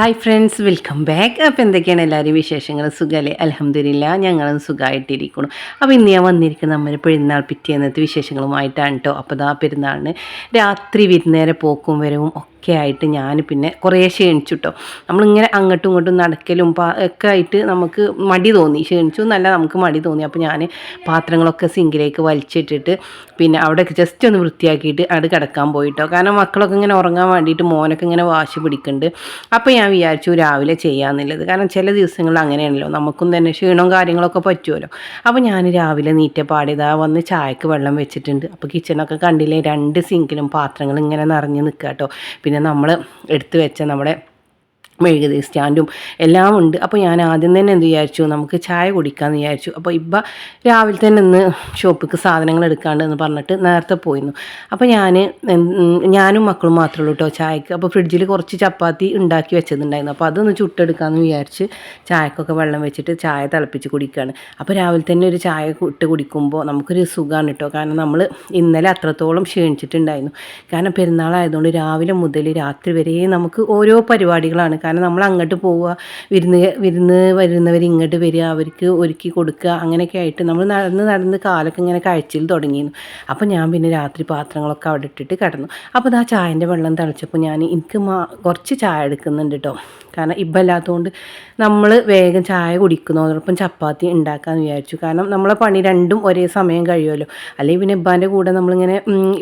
Hi friends welcome back അപ്പോൾ എന്തൊക്കെയാണ് എല്ലാവരും വിശേഷങ്ങൾ? സുഖമല്ലേ അലഹമ്മദില്ല ഞങ്ങളും സുഖമായിട്ടിരിക്കുന്നു അപ്പോൾ ഇന്ന് ഞാൻ വന്നിരിക്കുന്നത് നമ്മൾ പെരുന്നാൾ പിറ്റേന്നത്തെ വിശേഷങ്ങളുമായിട്ടാണ് കേട്ടോ അപ്പോൾ ദാ പെരുന്നാളിന് രാത്രി വിരുന്നേരെ പോക്കും വരവും ഒക്കെ ആയിട്ട് ഞാൻ പിന്നെ കുറേ ക്ഷീണിച്ചു കേട്ടോ നമ്മളിങ്ങനെ അങ്ങോട്ടും ഇങ്ങോട്ടും നടക്കലും ഒക്കെ ആയിട്ട് നമുക്ക് മടി തോന്നി. ക്ഷീണിച്ചു എന്നല്ല നമുക്ക് മടി തോന്നി. അപ്പോൾ ഞാൻ പാത്രങ്ങളൊക്കെ സിങ്കിലേക്ക് വലിച്ചിട്ടിട്ട് പിന്നെ അവിടെ ജസ്റ്റ് ഒന്ന് വൃത്തിയാക്കിയിട്ട് അവിടെ കിടക്കാൻ പോയിട്ടോ. കാരണം മക്കളൊക്കെ ഇങ്ങനെ ഉറങ്ങാൻ വേണ്ടിയിട്ട് മോനൊക്കെ ഇങ്ങനെ വാശി പിടിക്കുന്നുണ്ട് അപ്പോൾ ഞാൻ വിചാരിച്ചു രാവിലെ ചെയ്യാമെന്നുള്ളത് കാരണം ചില ദിവസങ്ങളിൽ അങ്ങനെയാണല്ലോ. നമുക്കും തന്നെ ക്ഷീണവും കാര്യങ്ങളൊക്കെ പറ്റുമല്ലോ അപ്പോൾ ഞാൻ രാവിലെ നീറ്റ പാടിയതാ വന്ന് ചായക്ക് വെള്ളം വെച്ചിട്ടുണ്ട്. അപ്പോൾ കിച്ചണൊക്കെ കണ്ടില്ലേ? രണ്ട് സിങ്കിലും പാത്രങ്ങൾ ഇങ്ങനെ നിറഞ്ഞ് നിൽക്കുക കേട്ടോ പിന്നെ നമ്മൾ എടുത്തു വെച്ച നമ്മുടെ മെഴുകുതി സ്റ്റാൻഡും എല്ലാം ഉണ്ട്. അപ്പോൾ ഞാൻ ആദ്യം തന്നെ എന്ത് വിചാരിച്ചു നമുക്ക് ചായ കുടിക്കാമെന്ന് വിചാരിച്ചു. അപ്പോൾ ഇബ്ബ രാവിലെ തന്നെ ഇന്ന് ഷോപ്പിക്ക് സാധനങ്ങൾ എടുക്കാണ്ട് എന്ന് പറഞ്ഞിട്ട് നേരത്തെ പോയിരുന്നു. അപ്പോൾ ഞാൻ ഞാനും മക്കളും മാത്രമേ ഉള്ളൂ കേട്ടോ ചായക്ക്. അപ്പോൾ ഫ്രിഡ്ജിൽ കുറച്ച് ചപ്പാത്തി ഉണ്ടാക്കി വെച്ചതുണ്ടായിരുന്നു. അപ്പോൾ അതൊന്ന് ചുട്ടെടുക്കാമെന്ന് വിചാരിച്ച് ചായക്കൊക്കെ വെള്ളം വെച്ചിട്ട് ചായ തിളപ്പിച്ച് കുടിക്കുകയാണ് അപ്പോൾ രാവിലെ തന്നെ ഒരു ചായ ഇട്ട് കുടിക്കുമ്പോൾ നമുക്കൊരു സുഖമാണ് കേട്ടോ കാരണം നമ്മൾ ഇന്നലെ അത്രത്തോളം ക്ഷീണിച്ചിട്ടുണ്ടായിരുന്നു. കാരണം പെരുന്നാളായതുകൊണ്ട് രാവിലെ മുതൽ രാത്രി വരെ നമുക്ക് ഓരോ പരിപാടികളാണ്. കാരണം നമ്മൾ അങ്ങോട്ട് പോവുക വിരുന്ന് വിരുന്ന് വരുന്നവർ ഇങ്ങോട്ട് വരിക അവർക്ക് ഒരുക്കി കൊടുക്കുക അങ്ങനെയൊക്കെ ആയിട്ട് നമ്മൾ നടന്ന് നടന്ന് കാലൊക്കെ ഇങ്ങനെ കഴിച്ചിൽ തുടങ്ങിയിരുന്നു. അപ്പോൾ ഞാൻ പിന്നെ രാത്രി പാത്രങ്ങളൊക്കെ അവിടെ ഇട്ടിട്ട് കിടന്നു. അപ്പോൾ ആ ചായന്റെ വെള്ളം തിളച്ചപ്പോൾ ഞാൻ എനിക്ക് കുറച്ച് ചായ എടുക്കുന്നുണ്ട് കേട്ടോ കാരണം ഇബ്ബല്ലാത്തതുകൊണ്ട് നമ്മൾ വേഗം ചായ കുടിക്കുന്നതോടൊപ്പം ചപ്പാത്തി ഉണ്ടാക്കാമെന്ന് വിചാരിച്ചു. കാരണം നമ്മളെ പണി രണ്ടും ഒരേ സമയം കഴിയുമല്ലോ. അല്ലെങ്കിൽ പിന്നെ ഇബ്ബാന്റെ കൂടെ നമ്മളിങ്ങനെ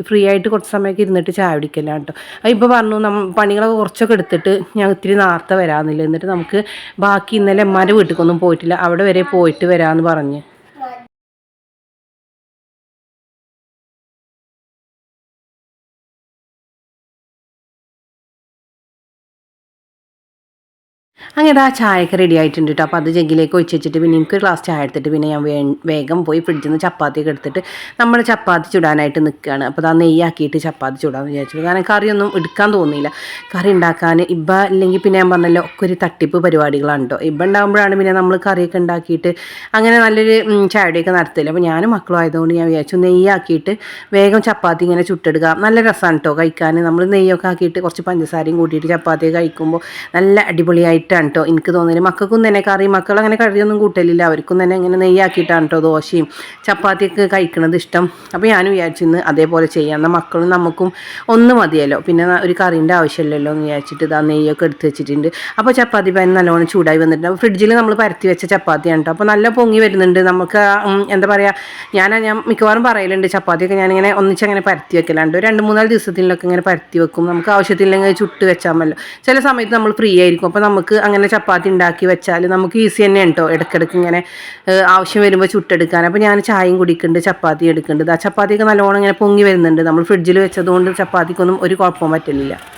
ഫ്രീ ആയിട്ട് കുറച്ച് സമയമൊക്കെ ഇരുന്നിട്ട് ചായ കുടിക്കലാണ് കേട്ടോ അപ്പോൾ ഇപ്പോൾ പറഞ്ഞു പണികളൊക്കെ കുറച്ചൊക്കെ എടുത്തിട്ട് ഞാൻ ഇത്തിരി നേരത്തെ വരാമെന്നില്ല എന്നിട്ട് നമുക്ക് ബാക്കി ഇന്നലെ അമ്മാന്റെ വീട്ടിലേക്കൊന്നും പോയിട്ടില്ല. അവിടെ വരെ പോയിട്ട് വരാമെന്ന് പറഞ്ഞ്. അങ്ങനെ ആ ചായയൊക്കെ റെഡി ആയിട്ടുണ്ട് കേട്ടോ അപ്പോൾ അത് ജഗ്ഗിലേക്ക് ഒഴിച്ച് വെച്ചിട്ട് പിന്നെ എനിക്കൊരു ഗ്ലാസ് ചായ എടുത്തിട്ട് പിന്നെ ഞാൻ വേഗം പോയി ഫ്രിഡ്ജിൽ നിന്ന് ചപ്പാത്തിയൊക്കെ എടുത്തിട്ട് നമ്മൾ ചപ്പാത്തി ചുടാനായിട്ട് നിൽക്കുകയാണ് അപ്പോൾ അത് നെയ്യാക്കിയിട്ട് ചപ്പാത്തി ചുടാമെന്ന് വിചാരിച്ചു. കാരണം കറിയൊന്നും എടുക്കാൻ തോന്നിയില്ല. കറി ഉണ്ടാക്കാൻ ഇബ്ബ ഇല്ലെങ്കിൽ പിന്നെ ഞാൻ പറഞ്ഞല്ലോ ഒക്കെ ഒരു തട്ടിപ്പ് പരിപാടികളാണ് കേട്ടോ ഉണ്ടാകുമ്പോഴാണ് പിന്നെ നമ്മൾ കറിയൊക്കെ ഉണ്ടാക്കിയിട്ട് അങ്ങനെ നല്ലൊരു ചായയുടെയൊക്കെ നടത്തില്ല. അപ്പോൾ ഞാനും മക്കളും ആയതുകൊണ്ട് ഞാൻ വിചാരിച്ചു നെയ്യാക്കിയിട്ട് വേഗം ചപ്പാത്തി ഇങ്ങനെ ചുട്ടെടുക്കുക നല്ല രസമാണ് കേട്ടോ കഴിക്കാൻ. നമ്മൾ നെയ്യൊക്കെ ആക്കിയിട്ട് കുറച്ച് പഞ്ചസാരയും കൂട്ടിയിട്ട് ചപ്പാത്തി കഴിക്കുമ്പോൾ നല്ല അടിപൊളിയായിട്ടാണ് കേട്ടോ. എനിക്ക് തോന്നുന്നത് മക്കൾക്കും തന്നെ കറി മക്കൾ അങ്ങനെ കറിയൊന്നും കൂട്ടലില്ല. അവർക്കും തന്നെ ഇങ്ങനെ നെയ്യാക്കിയിട്ടാണ് കേട്ടോ ദോശയും ചപ്പാത്തിയൊക്കെ കഴിക്കണത് ഇഷ്ടം. അപ്പോൾ ഞാനും വിചാരിച്ചു ഇന്ന് അതേപോലെ ചെയ്യാം. എന്നാൽ മക്കളും നമുക്കും ഒന്ന് മതിയല്ലോ. പിന്നെ ഒരു കറീന്റെ ആവശ്യമില്ലല്ലോ എന്ന് വിചാരിച്ചിട്ട് ഇതാ നെയ്യൊക്കെ എടുത്ത് വെച്ചിട്ടുണ്ട്. അപ്പോൾ ചപ്പാത്തി പാൻ നല്ലോണം ചൂടായി വന്നിട്ടുണ്ട്. അപ്പോൾ ഫ്രിഡ്ജിൽ നമ്മൾ പരത്തി വെച്ച ചപ്പാത്തിയാണ് കേട്ടോ. അപ്പോൾ നല്ല പൊങ്ങി വരുന്നുണ്ട്. നമുക്ക് എന്താ പറയുക ഞാൻ ഞാൻ മിക്കവാറും പറയലുണ്ട് ചപ്പാത്തിയൊക്കെ ഞാനിങ്ങനെ ഒന്നിച്ചങ്ങനെ പരത്തി വെക്കലുണ്ട്. രണ്ട് മൂന്നാൽ ദിവസത്തിലൊക്കെ ഇങ്ങനെ പരത്തി വെക്കും. നമുക്ക് ആവശ്യത്തില്ലെങ്കിൽ ചുട്ട് വെച്ചാൽ മല്ലോ ചില സമയത്ത് നമ്മൾ ഫ്രീ ആയിരിക്കും. അപ്പോൾ നമുക്ക് അങ്ങനെ ചപ്പാത്തി ഉണ്ടാക്കി വെച്ചാൽ നമുക്ക് ഈസി തന്നെ ഉണ്ടോ ഇടയ്ക്കിടയ്ക്ക് ഇങ്ങനെ ആവശ്യം വരുമ്പോൾ ചുട്ടെടുക്കാൻ. അപ്പോൾ ഞാൻ ചായയും കുടിക്കുന്നുണ്ട് ചപ്പാത്തി എടുക്കുന്നുണ്ട് ആ ചപ്പാത്തിയൊക്കെ നല്ലോണം ഇങ്ങനെ പൊങ്ങി വരുന്നുണ്ട്. നമ്മൾ ഫ്രിഡ്ജിൽ വെച്ചതുകൊണ്ട് ചപ്പാത്തിക്കൊന്നും ഒരു കുഴപ്പവും പറ്റില്ല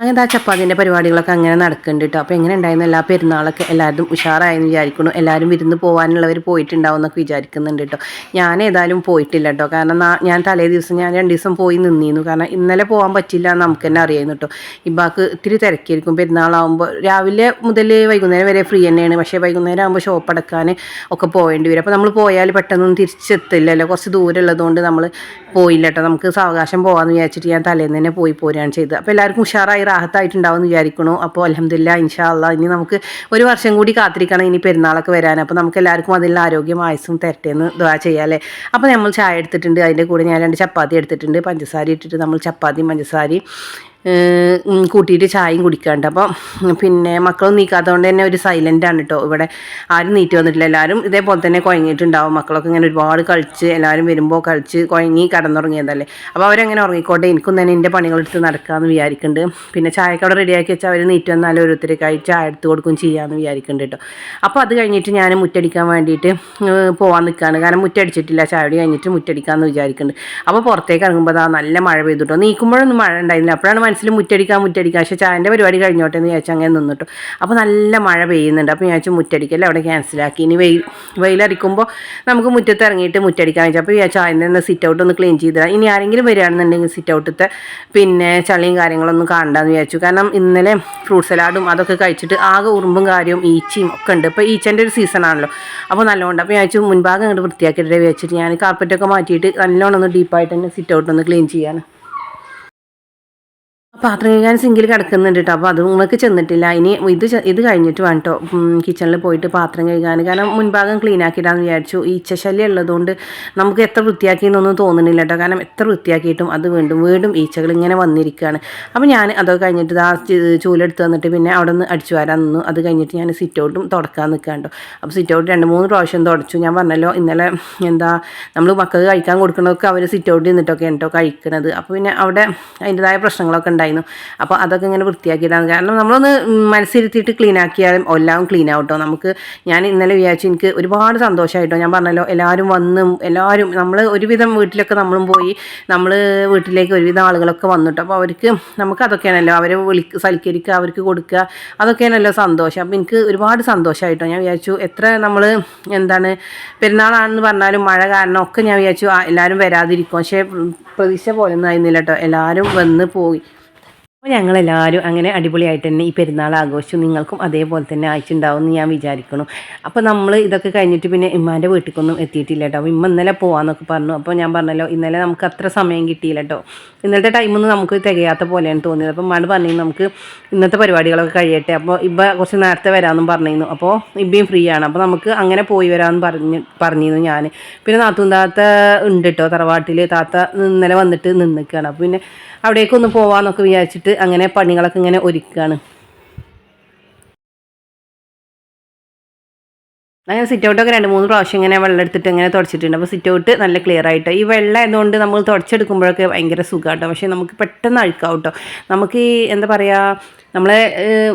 അങ്ങനത്തെ ആ ചപ്പാത്തിന്റെ പരിപാടികളൊക്കെ അങ്ങനെ നടക്കുന്നുണ്ട് കേട്ടോ അപ്പോൾ എങ്ങനെ ഉണ്ടായിരുന്നു? എല്ലാ പെരുന്നാളൊക്കെ എല്ലാവരും ഉഷാറായെന്ന് വിചാരിക്കുന്നു. എല്ലാവരും വിരുന്ന് പോകാനുള്ളവർ പോയിട്ടുണ്ടാവും എന്നൊക്കെ വിചാരിക്കുന്നുണ്ട് കേട്ടോ ഞാൻ ഏതായാലും പോയിട്ടില്ല കേട്ടോ കാരണം ഞാൻ തലേ ദിവസം ഞാൻ രണ്ട് ദിവസം പോയി നിന്നിരുന്നു കാരണം ഇന്നലെ പോകാൻ പറ്റില്ല എന്ന് നമുക്ക് തന്നെ അറിയായിരുന്നു കേട്ടോ ഇബാക്ക് ഇത്തിരി തിരക്കിയിരിക്കും. പെരുന്നാളാകുമ്പോൾ രാവിലെ മുതൽ വൈകുന്നേരം വരെ ഫ്രീ തന്നെയാണ്. പക്ഷേ വൈകുന്നേരം ആകുമ്പോൾ ഷോപ്പ് അടക്കാൻ ഒക്കെ പോകേണ്ടി വരും. അപ്പോൾ നമ്മൾ പോയാൽ പെട്ടെന്നൊന്നും തിരിച്ചെത്തില്ലല്ലോ. കുറച്ച് ദൂരം ഉള്ളതുകൊണ്ട് നമ്മൾ പോയില്ല കേട്ടോ നമുക്ക് സാവകാശം പോകാമെന്ന് വിചാരിച്ചിട്ട് ഞാൻ തലേന്ന് തന്നെ പോയി പോരുകയാണ് ചെയ്തത്. അപ്പോൾ എല്ലാവർക്കും ഉഷാറായി റാഹത്തായിട്ടുണ്ടാവും വിചാരിക്കണു. അപ്പോൾ അലഹമില്ല ഇൻഷാ അള്ളാ ഇനി നമുക്ക് ഒരു വർഷം കൂടി കാത്തിരിക്കണം ഇനി പെരുന്നാളൊക്കെ വരാൻ. അപ്പോൾ നമുക്ക് എല്ലാവർക്കും അതിലുള്ള ആരോഗ്യം ആയുസും തരട്ടെ എന്ന് ദ്വാ ചെയ്യാമല്ലേ അപ്പോൾ നമ്മൾ ചായ എടുത്തിട്ടുണ്ട്. അതിന്റെ കൂടെ ഞാൻ രണ്ട് ചപ്പാത്തി എടുത്തിട്ടുണ്ട്. പഞ്ചസാര ഇട്ടിട്ട് നമ്മൾ ചപ്പാത്തിയും പഞ്ചസാരയും കൂട്ടിയിട്ട് ചായയും കുടിക്കാണ്ട്. അപ്പം പിന്നെ മക്കളൊന്നും നീക്കാത്തതുകൊണ്ട് തന്നെ ഒരു ആണ് കേട്ടോ ഇവിടെ ആരും നീറ്റ് വന്നിട്ടില്ല. എല്ലാവരും ഇതേപോലെ തന്നെ കുഴങ്ങിയിട്ടുണ്ടാവും മക്കളൊക്കെ ഇങ്ങനെ ഒരുപാട് കളിച്ച് എല്ലാവരും വരുമ്പോൾ കളിച്ച് കുഴങ്ങി കടന്നുറങ്ങിയതല്ലേ. അപ്പോൾ അവരങ്ങനെ ഉറങ്ങിക്കോട്ടെ. എനിക്കും തന്നെ എന്റെ പണികളെടുത്ത് നടക്കാമെന്ന് വിചാരിക്കുന്നുണ്ട് പിന്നെ ചായക്ക് അവിടെ റെഡിയാക്കി വെച്ചാൽ അവർ നീറ്റ് വന്നാൽ കഴിച്ച് ചായ എടുത്ത് കൊടുക്കും ചെയ്യാമെന്ന് വിചാരിക്കുന്നുണ്ട് കേട്ടോ അപ്പോൾ അത് കഴിഞ്ഞിട്ട് ഞാൻ മുറ്റടിക്കാൻ വേണ്ടിയിട്ട് പോകാൻ നിൽക്കുകയാണ് കാരണം മുറ്റടിച്ചിട്ടില്ല. ചായടി കഴിഞ്ഞിട്ട് മുറ്റടിക്കാമെന്ന് വിചാരിക്കുന്നുണ്ട് അപ്പോൾ പുറത്തേക്ക് ഇറങ്ങുമ്പോൾ അതാ നല്ല മഴ പെയ്തിട്ടോ നീക്കുമ്പോഴൊന്നും മഴ ഉണ്ടായിരുന്നില്ല. അപ്പോഴാണ് മനസ്സിൽ മുറ്റടിക്കാൻ മുറ്റടിക്കാം. പക്ഷേ ചായന്റെ പരിപാടി കഴിഞ്ഞോട്ടെ എന്ന് വിചാരിച്ചു അങ്ങനെ നിന്നിട്ടു. അപ്പോൾ നല്ല മഴ പെയ്യുന്നുണ്ട്. അപ്പോൾ ഞാൻ വിചാരിച്ചു മുറ്റടിക്കല്ല അവിടെ ക്യാൻസലാക്കി ഇനി വെയിൽ വെയിലടിക്കുമ്പോൾ നമുക്ക് മുറ്റത്ത് ഇറങ്ങിയിട്ട് മുറ്റടിക്കാൻ വെച്ചാൽ അപ്പോൾ വിചാരിച്ചു അതിന്റെ തന്നെ സിറ്റ് ഔട്ട് ഒന്ന് ക്ലീൻ ചെയ്തിടാം ഇനി ആരെങ്കിലും വരികയാണെന്നുണ്ടെങ്കിൽ സിറ്റ് ഔട്ടത്തെ പിന്നെ ചളിയും കാര്യങ്ങളൊന്നും കാണണ്ടെന്ന് വിചാരിച്ചു. കാരണം ഇന്നലെ ഫ്രൂട്ട് സലാഡും അതൊക്കെ കഴിച്ചിട്ട് ആകെ ഉറുമ്പും കാര്യവും ഈച്ചയും ഒക്കെ ഉണ്ട്. ഇപ്പോൾ ഈച്ചന്റെ ഒരു സീസണാണല്ലോ അപ്പോൾ നല്ലോണം അപ്പോൾ ഞാൻ വിചാരിച്ചു മുൻഭാഗം അങ്ങോട്ട് വൃത്തിയാക്കിയിട്ട് വിചാരിച്ചിട്ട് ഞാൻ കാർപ്പറ്റൊക്കെ മാറ്റിയിട്ട് നല്ലോണം ഒന്ന് ഡീപ്പായിട്ട് തന്നെ സിറ്റ് ഔട്ട് ഒന്ന് ക്ലീൻ ചെയ്യാൻ പാത്രം കഴുകാൻ സിങ്കിൽ കിടക്കുന്നുണ്ട് കേട്ടോ അപ്പോൾ അത് നിങ്ങൾക്ക് ചെന്നിട്ടില്ല. ഇനി ഇത് ഇത് കഴിഞ്ഞിട്ട് വേണം കേട്ടോ കിച്ചണിൽ പോയിട്ട് പാത്രം കഴുകാൻ. കാരണം മുൻഭാഗം ക്ലീൻ ആക്കിയിടാന്ന് വിചാരിച്ചു. ഈ ഈച്ചശല്യം ഉള്ളതുകൊണ്ട് നമുക്ക് എത്ര വൃത്തിയാക്കിയെന്നൊന്നും തോന്നുന്നില്ല കേട്ടോ കാരണം എത്ര വൃത്തിയാക്കിയിട്ടും അത് വീണ്ടും വീണ്ടും ഈച്ചകൾ ഇങ്ങനെ വന്നിരിക്കുകയാണ് അപ്പോൾ ഞാൻ അതൊക്കെ കഴിഞ്ഞിട്ട് ആ ചൂലെടുത്ത് വന്നിട്ട് പിന്നെ അവിടെ നിന്ന് അടിച്ചു വരാൻ നിന്നു. അത് കഴിഞ്ഞിട്ട് ഞാൻ സിറ്റ് ഔട്ടും തുടക്കാൻ നിൽക്കാണ്ടോ അപ്പോൾ സിറ്റൗട്ട് രണ്ട് മൂന്ന് പ്രാവശ്യം തുടച്ചു. ഞാൻ പറഞ്ഞല്ലോ ഇന്നലെ എന്താ നമ്മൾ മക്കൾക്ക് കഴിക്കാൻ കൊടുക്കണതൊക്കെ അവർ സിറ്റ് ഔട്ടിൽ നിന്നിട്ടൊക്കെ കേട്ടോ കഴിക്കണത്. അപ്പോൾ പിന്നെ അവിടെ അതിന്റെതായ പ്രശ്നങ്ങളൊക്കെ ഉണ്ടായിരുന്നു അപ്പോൾ അതൊക്കെ ഇങ്ങനെ വൃത്തിയാക്കിയിട്ടാണ് കാരണം നമ്മളൊന്ന് മനസ്സിരുത്തിയിട്ട് ക്ലീൻ ആക്കിയാലും എല്ലാം ക്ലീൻ ആവട്ടോ നമുക്ക് ഞാൻ ഇന്നലെ വിചാരിച്ചു എനിക്ക് ഒരുപാട് സന്തോഷമായിട്ടോ ഞാൻ പറഞ്ഞല്ലോ എല്ലാവരും വന്നും എല്ലാവരും നമ്മൾ ഒരുവിധം വീട്ടിലൊക്കെ നമ്മളും പോയി നമ്മൾ വീട്ടിലേക്ക് ഒരുവിധം ആളുകളൊക്കെ വന്നിട്ടോ അപ്പോൾ അവർക്ക് നമുക്ക് അതൊക്കെയാണല്ലോ അവരെ വിളി സൽക്കരിക്കുക അവർക്ക് കൊടുക്കുക അതൊക്കെയാണല്ലോ സന്തോഷം. അപ്പോൾ എനിക്ക് ഒരുപാട് സന്തോഷമായിട്ടോ ഞാൻ വിചാരിച്ചു എത്ര നമ്മൾ എന്താണ് പെരുന്നാളാണെന്ന് പറഞ്ഞാലും മഴ കാരണം ഒക്കെ ഞാൻ വിചാരിച്ചു എല്ലാവരും വരാതിരിക്കും. പക്ഷേ പ്രതീക്ഷ പോലെ ഒന്നും ആയിരുന്നില്ല കേട്ടോ എല്ലാവരും വന്ന് പോയി. അപ്പോൾ ഞങ്ങളെല്ലാവരും അങ്ങനെ അടിപൊളിയായിട്ട് തന്നെ ഈ പെരുന്നാൾ ആഘോഷിച്ചു നിങ്ങൾക്കും അതേപോലെ തന്നെ ആയിട്ടുണ്ടാവും എന്ന് ഞാൻ വിചാരിക്കുന്നു അപ്പോൾ നമ്മൾ ഇതൊക്കെ കഴിഞ്ഞിട്ട് പിന്നെ ഇമ്മാന്റെ വീട്ടിലേക്കൊന്നും എത്തിയിട്ടില്ല കേട്ടോ. ഇമ്മ ഇന്നലെ പോകാമെന്നൊക്കെ പറഞ്ഞു. അപ്പോൾ ഞാൻ പറഞ്ഞല്ലോ ഇന്നലെ നമുക്ക് അത്ര സമയം കിട്ടിയില്ല കേട്ടോ. ഇന്നത്തെ ടൈമൊന്നും നമുക്ക് തികയാത്ത പോലെയാണ് തോന്നിയത്. അപ്പോൾ ഉമ്മാട് പറഞ്ഞു നമുക്ക് ഇന്നത്തെ പരിപാടികളൊക്കെ കഴിയട്ടെ. അപ്പോൾ ഇബ്ബ കുറച്ച് നേരത്തെ വരാമെന്നും പറഞ്ഞിരുന്നു. അപ്പോൾ ഇബ്ബയും ഫ്രീ ആണ്. അപ്പോൾ നമുക്ക് അങ്ങനെ പോയി വരാമെന്ന് പറഞ്ഞ് പറഞ്ഞിരുന്നു ഞാൻ പിന്നെ നാത്തൂൻ താത്ത ഉണ്ട് കേട്ടോ തറവാട്ടിൽ താത്ത ഇന്നലെ വന്നിട്ട് നിന്നിക്കുകയാണ് അപ്പോൾ പിന്നെ അവിടേക്കൊന്ന് പോവാന്നൊക്കെ വിചാരിച്ചിട്ട് അങ്ങനെ പണികളൊക്കെ ഇങ്ങനെ ഒരുക്കുകയാണ് അങ്ങനെ സിറ്റ് ഔട്ടൊക്കെ രണ്ട് മൂന്ന് പ്രാവശ്യം ഇങ്ങനെ വെള്ളം എടുത്തിട്ട് ഇങ്ങനെ തുടച്ചിട്ടുണ്ട്. അപ്പോൾ സിറ്റ് ഔട്ട് നല്ല ക്ലിയർ ആയിട്ട്. ഈ വെള്ളം ആയതുകൊണ്ട് നമ്മൾ തുടച്ചെടുക്കുമ്പോഴൊക്കെ ഭയങ്കര സുഖമാട്ടോ പക്ഷേ നമുക്ക് പെട്ടെന്ന് അഴുക്കാവും കേട്ടോ നമുക്ക് ഈ എന്താ പറയുക നമ്മളെ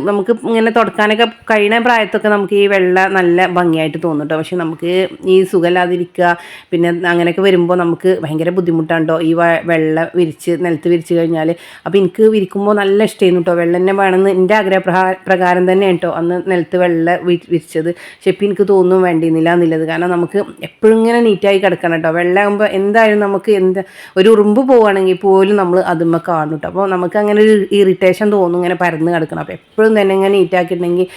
നമുക്ക് ഇങ്ങനെ തുടക്കാനൊക്കെ കഴിയുന്ന പ്രായത്തൊക്കെ നമുക്ക് ഈ വെള്ള നല്ല ഭംഗിയായിട്ട് തോന്നും കേട്ടോ പക്ഷേ നമുക്ക് ഈ സുഖമില്ലാതിരിക്കുക പിന്നെ അങ്ങനെയൊക്കെ വരുമ്പോൾ നമുക്ക് ഭയങ്കര ബുദ്ധിമുട്ടാണ്ടോ ഈ വെള്ള വിരിച്ച് നിലത്ത് വിരിച്ച് കഴിഞ്ഞാൽ അപ്പോൾ എനിക്ക് വിരിക്കുമ്പോൾ നല്ല ഇഷ്ടമായിരുന്നു കേട്ടോ വെള്ളം തന്നെ വേണമെന്ന് എന്റെ ആഗ്രഹ പ്രകാരം തന്നെ കേട്ടോ അന്ന് നിലത്ത് വെള്ള വിരിച്ചത്. പക്ഷെ ഇപ്പം എനിക്ക് തോന്നും വേണ്ടിയിരുന്നില്ല എന്നുള്ളത്. കാരണം നമുക്ക് എപ്പോഴും ഇങ്ങനെ നീറ്റായി കിടക്കണം കേട്ടോ വെള്ളമാകുമ്പോൾ എന്തായാലും നമുക്ക് എന്താ ഒരു ഉറുമ്പ് പോവുകയാണെങ്കിൽ പോലും നമ്മൾ അതുമ്മ കാണും കേട്ടോ അപ്പോൾ നമുക്ക് അങ്ങനെ ഒരു ഇറിറ്റേഷൻ തോന്നും ഇങ്ങനെ പരന്ന് കിടക്കണം. അപ്പോൾ എപ്പോഴും തന്നെ ഇങ്ങനെ നീറ്റാക്കിയിട്ടുണ്ടെങ്കിൽ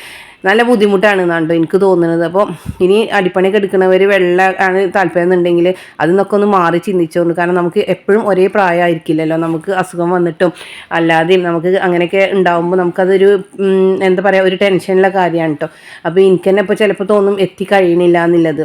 നല്ല ബുദ്ധിമുട്ടാണ് എന്നാണ് എനിക്ക് തോന്നുന്നത്. അപ്പോൾ ഇനി അടിപ്പണിയൊക്കെ എടുക്കുന്നവർ വെള്ള ആണ് താല്പര്യം എന്നുണ്ടെങ്കിൽ അതിൽ നിന്നൊക്കെ ഒന്ന് മാറി ചിന്തിച്ചുകൊണ്ട് കാരണം നമുക്ക് എപ്പോഴും ഒരേ പ്രായമായിരിക്കില്ലല്ലോ. നമുക്ക് അസുഖം വന്നിട്ടും അല്ലാതെയും നമുക്ക് അങ്ങനെയൊക്കെ ഉണ്ടാകുമ്പോൾ നമുക്കതൊരു എന്താ പറയുക ഒരു ടെൻഷനുള്ള കാര്യമാണ് കേട്ടോ അപ്പോൾ എനിക്ക് തന്നെ ഇപ്പോൾ ചിലപ്പോൾ തോന്നും എത്തിക്കഴിയണില്ല എന്നുള്ളത്.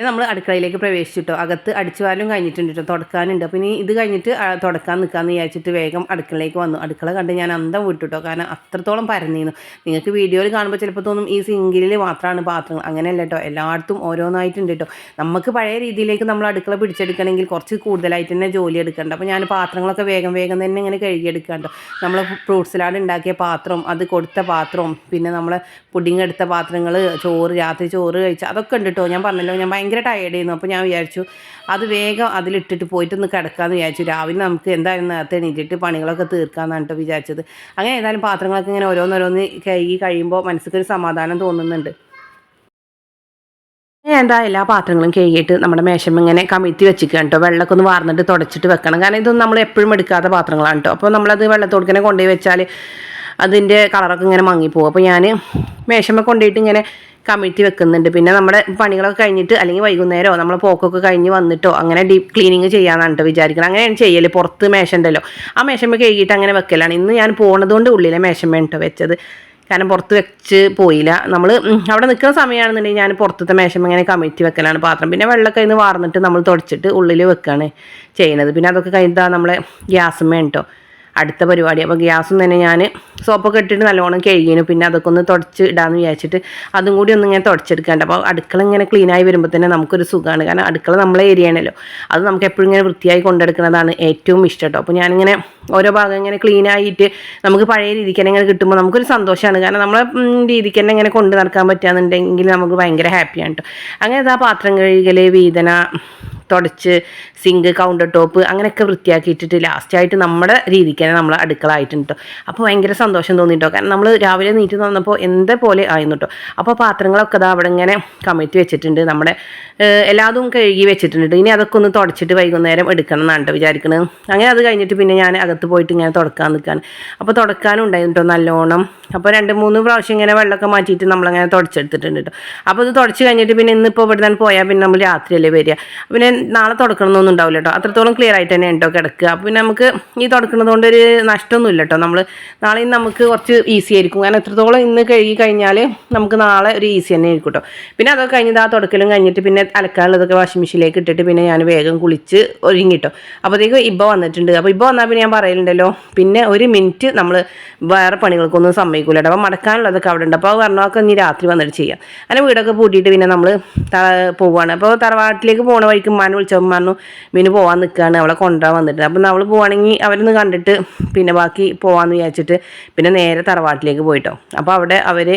ഇനി നമ്മൾ അടുക്കളയിലേക്ക് പ്രവേശിച്ചിട്ടോ അകത്ത് അടിച്ചു വാലും കഴിഞ്ഞിട്ടുണ്ട് കേട്ടോ തുടക്കാനുണ്ട്. അപ്പോൾ ഇനി ഇത് കഴിഞ്ഞിട്ട് തുടക്കാൻ നിൽക്കാമെന്ന് വിചാരിച്ചിട്ട് വേഗം അടുക്കളയിലേക്ക് വന്നു. അടുക്കള കണ്ട് ഞാൻ അന്തം വിട്ടു കേട്ടോ കാരണം അത്രത്തോളം പരന്നിരുന്നു നിങ്ങൾക്ക് വീഡിയോയിൽ കാണുമ്പോൾ ചിലപ്പോൾ തോന്നും ഈ സിംഗിളിൽ മാത്രമാണ് പാത്രങ്ങൾ. അങ്ങനെയല്ല കേട്ടോ എല്ലായിടത്തും ഓരോന്നായിട്ടുണ്ട് കേട്ടോ നമുക്ക് പഴയ രീതിയിലേക്ക് നമ്മൾ അടുക്കള പിടിച്ചെടുക്കണമെങ്കിൽ കുറച്ച് കൂടുതലായിട്ട് തന്നെ ജോലി എടുക്കേണ്ട. അപ്പോൾ ഞാൻ പാത്രങ്ങളൊക്കെ വേഗം വേഗം തന്നെ ഇങ്ങനെ കഴുകിയെടുക്കാണ്ടോ നമ്മൾ ഫ്രൂട്ട് സലാഡ് ഉണ്ടാക്കിയ പാത്രം അത് കൊടുത്ത പാത്രവും പിന്നെ നമ്മൾ പുഡിങ് എടുത്ത പാത്രങ്ങൾ ചോറ് രാത്രി ചോറ് കഴിച്ച അതൊക്കെ ഉണ്ട് കേട്ടോ ഞാൻ പറഞ്ഞല്ലോ ഞാൻ ടയേർഡ് ചെയ്യുന്നു അപ്പോൾ ഞാൻ വിചാരിച്ചു അത് വേഗം അതിലിട്ടിട്ട് പോയിട്ടൊന്ന് കിടക്കാമെന്ന് വിചാരിച്ചു. രാവിലെ നമുക്ക് എന്തായാലും നേരത്തെ എണീറ്റിട്ട് പണികളൊക്കെ തീർക്കാമെന്നാണ് കേട്ടോ വിചാരിച്ചത്. അങ്ങനെ ഏതായാലും പാത്രങ്ങളൊക്കെ ഇങ്ങനെ ഓരോന്നോരോന്ന് കഴുകി കഴിയുമ്പോൾ മനസ്സിലൊരു സമാധാനം തോന്നുന്നുണ്ട്. എന്താ എല്ലാ പാത്രങ്ങളും കഴുകിയിട്ട് നമ്മുടെ മേശം ഇങ്ങനെ കമിഴ്ത്തി വെച്ചിരിക്കുകയാണ് കേട്ടോ വെള്ളമൊക്കെ ഒന്ന് വാർന്നിട്ട് തുടച്ചിട്ട് വെക്കണം. കാരണം ഇതൊന്നും നമ്മൾ എപ്പോഴും എടുക്കാത്ത പാത്രങ്ങളാണ് കേട്ടോ അപ്പോൾ നമ്മളത് വെള്ളത്തോടുക്കനെ കൊണ്ടുപോയി വെച്ചാൽ അതിന്റെ കളറൊക്കെ ഇങ്ങനെ മങ്ങിപ്പോകും അപ്പോൾ ഞാൻ മേശമ്മ കൊണ്ടുപോയിട്ട് ഇങ്ങനെ കമിഴ്ത്തി വെക്കുന്നുണ്ട്. പിന്നെ നമ്മുടെ പണികളൊക്കെ കഴിഞ്ഞിട്ട് അല്ലെങ്കിൽ വൈകുന്നേരമോ നമ്മൾ പോക്കൊക്കെ കഴിഞ്ഞ് വന്നിട്ടോ അങ്ങനെ ഡീപ് ക്ലീനിങ് ചെയ്യാനാണ് കേട്ടോ വിചാരിക്കണം അങ്ങനെയാണ് ചെയ്യൽ പുറത്ത് മേശണ്ടല്ലോ ആ മേശമ്മ കഴുകിയിട്ട് അങ്ങനെ വെക്കലാണ്. ഇന്ന് ഞാൻ പോണതുകൊണ്ട് ഉള്ളിലെ മേശമ്മ കേട്ടോ വെച്ചത്. കാരണം പുറത്ത് വെച്ച് പോയില്ല. നമ്മൾ അവിടെ നിൽക്കുന്ന സമയമാണെന്നുണ്ടെങ്കിൽ ഞാൻ പുറത്തത്തെ മേശം ഇങ്ങനെ കമിഴ്ത്തി വെക്കലാണ് പാത്രം. പിന്നെ വെള്ളമൊക്കെ ഇന്ന് വാർന്നിട്ട് നമ്മൾ തുടച്ചിട്ട് ഉള്ളിൽ വെക്കുകയാണ് ചെയ്യുന്നത്. പിന്നെ അതൊക്കെ കഴിഞ്ഞാൽ നമ്മളെ ഗ്യാസുമ്മ കേട്ടോ അടുത്ത പരിപാടി. അപ്പോൾ ഗ്യാസും തന്നെ ഞാൻ സോപ്പൊക്കെ ഇട്ടിട്ട് നല്ലോണം കഴുകിനു പിന്നെ അതൊക്കെ ഒന്ന് തുടച്ച് ഇടാമെന്ന് വിചാരിച്ചിട്ട് അതും കൂടി ഒന്ന് ഇങ്ങനെ തുടച്ചെടുക്കാണ്ട്. അപ്പോൾ അടുക്കള ഇങ്ങനെ ക്ലീനായി വരുമ്പോൾ തന്നെ നമുക്കൊരു സുഖമാണ് കാരണം അടുക്കള നമ്മളെ ഏരിയ ആണല്ലോ. അത് നമുക്ക് എപ്പോഴും ഇങ്ങനെ വൃത്തിയായി കൊണ്ടെടുക്കുന്നതാണ് ഏറ്റവും ഇഷ്ടം കേട്ടോ അപ്പോൾ ഞാനിങ്ങനെ ഓരോ ഭാഗം ഇങ്ങനെ ക്ലീൻ ആയിട്ട് നമുക്ക് പഴയ രീതിക്ക് തന്നെ ഇങ്ങനെ കിട്ടുമ്പോൾ നമുക്കൊരു സന്തോഷമാണ് കാരണം നമ്മളെ രീതിക്ക് തന്നെ ഇങ്ങനെ കൊണ്ട് നടക്കാൻ പറ്റുകയെന്നുണ്ടെങ്കിൽ നമുക്ക് ഭയങ്കര ഹാപ്പിയാണ് കേട്ടോ അങ്ങനെ ഇതാ പാത്രം കഴുകൽ വീതന തുടച്ച് സിങ്ക് കൗണ്ടർ ടോപ്പ് അങ്ങനെയൊക്കെ വൃത്തിയാക്കിയിട്ടിട്ട് ലാസ്റ്റായിട്ട് നമ്മുടെ രീതിക്ക് തന്നെ നമ്മൾ അടുക്കള ആയിട്ടുണ്ട് കേട്ടോ അപ്പോൾ ഭയങ്കര സന്തോഷം തോന്നിയിട്ടോ കാരണം നമ്മൾ രാവിലെ നീറ്റ് വന്നപ്പോൾ എന്തേ പോലെ ആയിരുന്നു കേട്ടോ അപ്പോൾ പാത്രങ്ങളൊക്കെ അതാ അവിടെ ഇങ്ങനെ കമഴ്ത്തി വെച്ചിട്ടുണ്ട്. നമ്മുടെ എല്ലാതും കഴുകി വെച്ചിട്ടുണ്ട് ഇനി അതൊക്കെ ഒന്ന് തുടച്ചിട്ട് വൈകുന്നേരം എടുക്കണം എന്നാണ് വിചാരിക്കുന്നത് അങ്ങനെ അത് കഴിഞ്ഞിട്ട് പിന്നെ ഞാൻ അകത്ത് പോയിട്ട് ഇങ്ങനെ തുടക്കാൻ നിൽക്കാൻ അപ്പോൾ തുടക്കാനും ഉണ്ടായിരുന്നു കേട്ടോ നല്ലോണം. അപ്പോൾ രണ്ട് മൂന്ന് പ്രാവശ്യം ഇങ്ങനെ വെള്ളമൊക്കെ മാറ്റിയിട്ട് നമ്മളങ്ങനെ തുടച്ചെടുത്തിട്ടുണ്ട് കേട്ടോ. അപ്പോൾ ഇത് തുടച്ച് കഴിഞ്ഞിട്ട് പിന്നെ ഇന്നിപ്പോൾ ഇവിടെ നിന്ന് പോയാൽ പിന്നെ നമ്മൾ രാത്രിയല്ലേ വരിക. പിന്നെ നാളെ തുടക്കണമെന്നൊന്നും ഉണ്ടാവില്ല കേട്ടോ. അത്രത്തോളം ക്ലിയർ ആയിട്ട് തന്നെ ഉണ്ടോ കിടക്കുക. അപ്പോൾ പിന്നെ നമുക്ക് ഈ തുടക്കണതുകൊണ്ട് കൊണ്ട് ഒരു നഷ്ടമൊന്നുമില്ല കേട്ടോ. നമ്മൾ നാളെ നമുക്ക് കുറച്ച് ഈസി ആയിരിക്കും. കാരണം എത്രത്തോളം ഇന്ന് കഴുകി കഴിഞ്ഞാൽ നമുക്ക് നാളെ ഒരു ഈസി തന്നെ ആയിരിക്കും കേട്ടോ. പിന്നെ അതൊക്കെ കഴിഞ്ഞത് ആ തുടക്കലും കഴിഞ്ഞിട്ട് പിന്നെ അലക്കാനുള്ളതൊക്കെ വാഷിംഗ് മെഷീനിലേക്ക് ഇട്ടിട്ട് പിന്നെ ഞാൻ വേഗം കുളിച്ച് ഒരുങ്ങിട്ടോ അപ്പോഴത്തേക്കും ഇബ്ബ വന്നിട്ടുണ്ട്. അപ്പോൾ ഇബ്ബ വന്നാൽ പിന്നെ ഞാൻ പറയലുണ്ടല്ലോ പിന്നെ ഒരു മിനിറ്റ് നമ്മൾ വേറെ പണികൾക്കൊന്നും സമ്മതിക്കൂല കേട്ടോ അപ്പോൾ മടക്കാനുള്ളതൊക്കെ അവിടെ ഉണ്ട് അപ്പോൾ അത് പറഞ്ഞൊക്കെ ഇനി രാത്രി വന്നിട്ട് ചെയ്യാം. അങ്ങനെ വീടൊക്കെ പൂട്ടിയിട്ട് പിന്നെ നമ്മൾ പോവുകയാണ് അപ്പോൾ തറവാട്ടിലേക്ക് പോണ വഴിക്ക് ഉമ്മാനെ വിളിച്ചപ്പോൾ പറഞ്ഞു മീന് പോകാൻ നിൽക്കുകയാണ് അവളെ കൊണ്ടുപോകാൻ വന്നിട്ട് അപ്പം നമ്മൾ പോവാണെങ്കിൽ അവരൊന്ന് കണ്ടിട്ട് പിന്നെ ബാക്കി പോകാമെന്ന് വിചാരിച്ചിട്ട് പിന്നെ നേരെ തറവാട്ടിലേക്ക് പോയിട്ടോ. അപ്പോൾ അവിടെ അവർ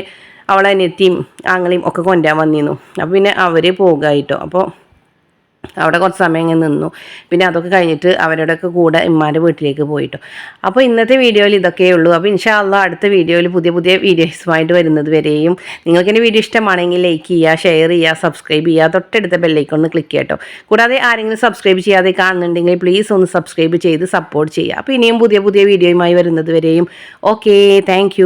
അവളെ അനിയത്തിയും ആങ്ങളെയും ഒക്കെ കൊണ്ടുവരാൻ വന്നിരുന്നു. അപ്പോൾ പിന്നെ അവർ പോകായിട്ടോ. അപ്പോൾ അവിടെ കുറച്ച് സമയം ഇങ്ങനെ നിന്നു. പിന്നെ അതൊക്കെ കഴിഞ്ഞിട്ട് അവരുടെയൊക്കെ കൂടെ ഇമ്മാന്റെ വീട്ടിലേക്ക് പോയിട്ടോ. അപ്പോൾ ഇന്നത്തെ വീഡിയോയിൽ ഇതൊക്കെ ഉള്ളൂ. അപ്പോൾ ഇൻഷാ ഇൻഷാല്ല അടുത്ത വീഡിയോയിൽ പുതിയ പുതിയ വീഡിയോസുമായിട്ട് വരുന്നത് വരെയും നിങ്ങൾക്ക് എന്റെ വീഡിയോ ഇഷ്ടമാണെങ്കിൽ ലൈക്ക് ചെയ്യുക ഷെയർ ചെയ്യുക സബ്സ്ക്രൈബ് ചെയ്യുക. തൊട്ടടുത്ത ബെല്ലൈക്കൺ ഒന്ന് ക്ലിക്ക് ചെയ്യട്ടോ കൂടാതെ ആരെങ്കിലും സബ്സ്ക്രൈബ് ചെയ്യാതെ കാണുന്നുണ്ടെങ്കിൽ പ്ലീസ് ഒന്ന് സബ്സ്ക്രൈബ് ചെയ്ത് സപ്പോർട്ട് ചെയ്യുക. അപ്പോൾ ഇനിയും പുതിയ പുതിയ വീഡിയോയുമായി വരുന്നത് വരെയും. Okay thank